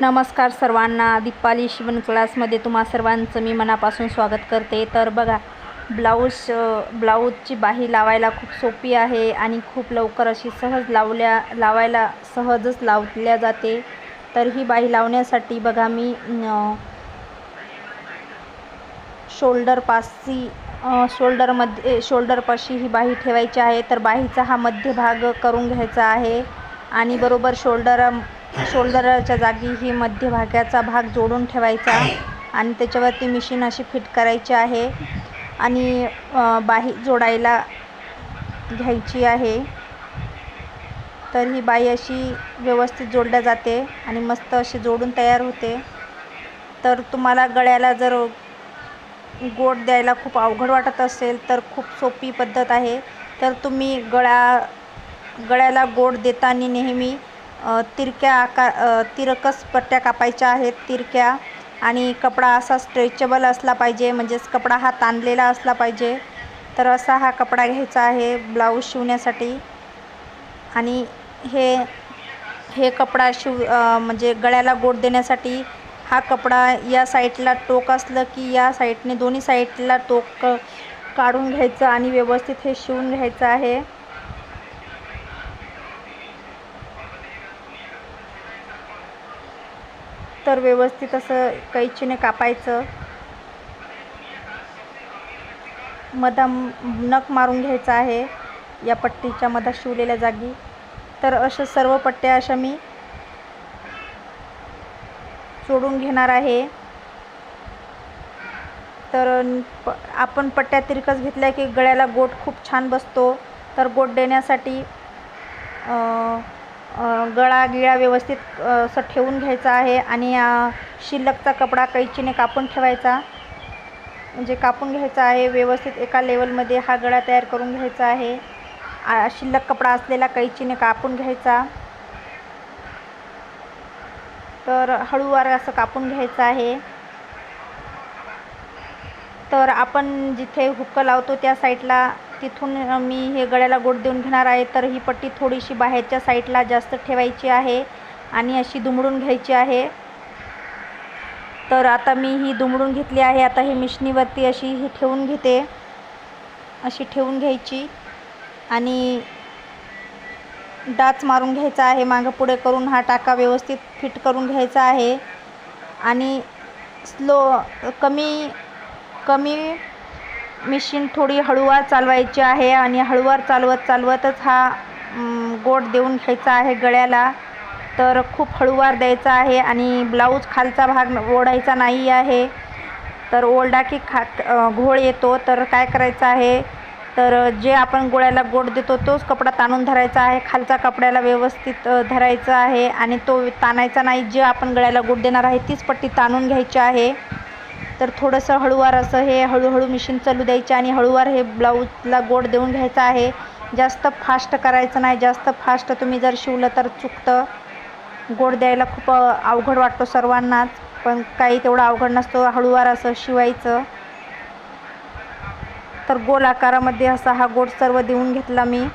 नमस्कार सर्वांना. दीपाली शिवण क्लासमध्ये तुम्हा सर्वांचं मी मनापासून स्वागत करते. तर बघा ब्लाऊज ब्लाऊजची बाही लावायला खूप सोपी आहे आणि खूप लवकर अशी सहज लावल्या लावायला सहजच लावल्या जाते. तर ही बाही लावण्यासाठी बघा मी अ, शोल्डरपाशी शोल्डरमध्ये शोल्डरपाशी ही बाही ठेवायची आहे. तर बाहीचा हा मध्यभाग करून घ्यायचा आहे. आणि बरोबर शोल्डर शोल्डरच्या जागी ही मध्यभागाचा भाग जोडून ठेवायचा आणि त्याच्यावरती मिशीन अशी फिट करायची आहे. आणि बाही जोडायला घ्यायची आहे. तर ही बाई अशी व्यवस्थित जोडल्या जाते आणि मस्त अशी जोडून तयार होते. तर तुम्हाला गळ्याला जर गोड द्यायला खूप अवघड वाटत असेल तर खूप सोपी पद्धत आहे. तर तुम्ही गळ्या गळ्याला गोड देताना नेहमी तिरक्या आकार तिरकस पट्ट्या कापायच्या आहेत तिरक्या आणि कपडा असा स्ट्रेचेबल असला पाहिजे म्हणजेच कपडा हा ताणलेला असला पाहिजे. तर असा हा कपडा घ्यायचा आहे ब्लाऊज शिवण्यासाठी. आणि हे हे कपडा शिव म्हणजे गळ्याला गोड देण्यासाठी हा कपडा या साईडला टोक असलं की या साईडने दोन्ही साईडला टोक काढून घ्यायचं आणि व्यवस्थित हे शिवून घ्यायचं आहे. तर व्यवस्थित असं कैचीने कापायचं. मधा नख मारून घ्यायचा आहे. या पट्टीच्या मधात शिवलेल्या जागी. तर अशा सर्व पट्ट्या अशा मी सोडून घेणार आहे. तर प आपण पट्ट्या तिरकस घेतल्या की गळ्याला गोट खूप छान बसतो. तर गोट देण्यासाठी गळा गिळा व्यवस्थित असं ठेवून घ्यायचा आहे आणि शिल्लकचा कपडा कैचीने कापून ठेवायचा. म्हणजे कापून घ्यायचा आहे व्यवस्थित एका लेवलमध्ये हा गळा तयार करून घ्यायचा आहे. आ, शिल्लक कपडा असलेला कैचीने कापून घ्यायचा. तर हळूवार असं कापून घ्यायचं आहे. तर आपण जिथे हुक्क लावतो त्या साईडला तिथून मी हे गळ्याला गोड देऊन घेणार आहे. तर ही पट्टी थोडीशी बाहेरच्या साईडला जास्त ठेवायची आहे आणि अशी दुमडून घ्यायची आहे. तर आता मी ही दुमडून घेतली आहे. आता ही मिशनीवरती अशी ही ठेवून घेते. अशी ठेवून घ्यायची आणि डाच मारून घ्यायचा आहे. मागं पुढे करून हा टाका व्यवस्थित फिट करून घ्यायचा आहे. आणि स्लो कमी कमी मशीन थोडी हळूवार चालवायची आहे आणि हळूवार चालवत चालवतच हा गोट गोड देऊन घ्यायचा आहे गळ्याला. तर खूप हळूवार द्यायचा आहे आणि ब्लाऊज खालचा भाग ओढायचा नाही आहे. तर ओरडा की खा घोळ येतो. तर काय करायचं आहे? तर जे आपण गोळ्याला गोड देतो तोच कपडा ताणून धरायचा आहे. खालचा कपड्याला व्यवस्थित धरायचा आहे आणि तो ताणायचा नाही. जे आपण गळ्याला गोड देणार आहे तीच पट्टी ताणून घ्यायची आहे. तर थोडंसं हळूवार असं हे हळूहळू मिशीन चालू द्यायचे आणि हळूवार हे ब्लाऊजला गोड देऊन घ्यायचं आहे. जास्त फास्ट करायचं नाही. जास्त फास्ट तुम्ही जर शिवलं तर चुकतं. गोड द्यायला खूप अवघड वाटतो सर्वांनाच. पण काही तेवढा अवघड नसतो. हळूवार असं शिवायचं. तर गोल आकारामध्ये असा हा गोड सर्व देऊन घेतला मी.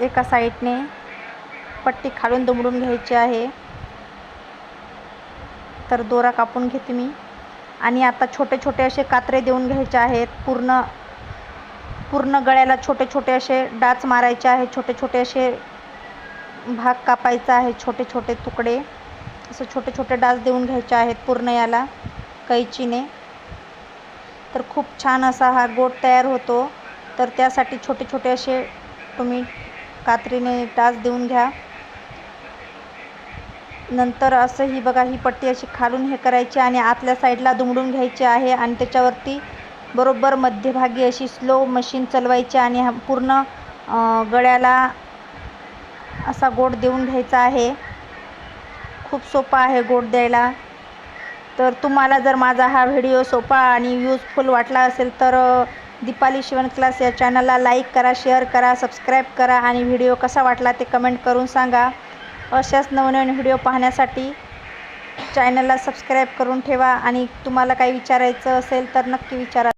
एका साईडने पट्टी खालून दुमडून घ्यायची आहे. तर दोरा कापून घेते मी. आणि आता छोटे छोटे असे कात्रे देऊन घ्यायचे आहेत. पूर्ण पूर्ण गळ्याला छोटे छोटे असे डाच मारायचे आहे छोटे छोटे असे भाग कापायचा आहे. छोटे छोटे तुकडे असं छोटे छोटे डास देऊन घ्यायचे आहेत पूर्ण याला कैचीने. तर खूप छान असा हा गोट तयार होतो. तर त्यासाठी छोटे छोटे असे तुम्ही कात्रीने डास देऊन घ्या. नंतर असं ही बघा ही पट्टी अशी खालून हे करायची आणि आतल्या साईडला दुमडून घ्यायची आहे आणि त्याच्यावरती बरोबर मध्यभागी अशी स्लो मशीन चालवायची आणि हा पूर्ण गळ्याला असा गोड देऊन घ्यायचा आहे. खूप सोपा आहे गोड द्यायला. तर तुम्हाला जर माझा हा व्हिडिओ सोपा आणि यूजफुल वाटला असेल तर दीपाली शिवण क्लास या चॅनलला लाईक करा शेअर करा सबस्क्राईब करा आणि व्हिडिओ कसा वाटला ते कमेंट करून सांगा. अशाच नवनवीन व्हिडिओ पाहण्यासाठी चॅनलला सबस्क्राईब करून ठेवा आणि तुम्हाला काही विचारायचं असेल तर नक्की विचारा.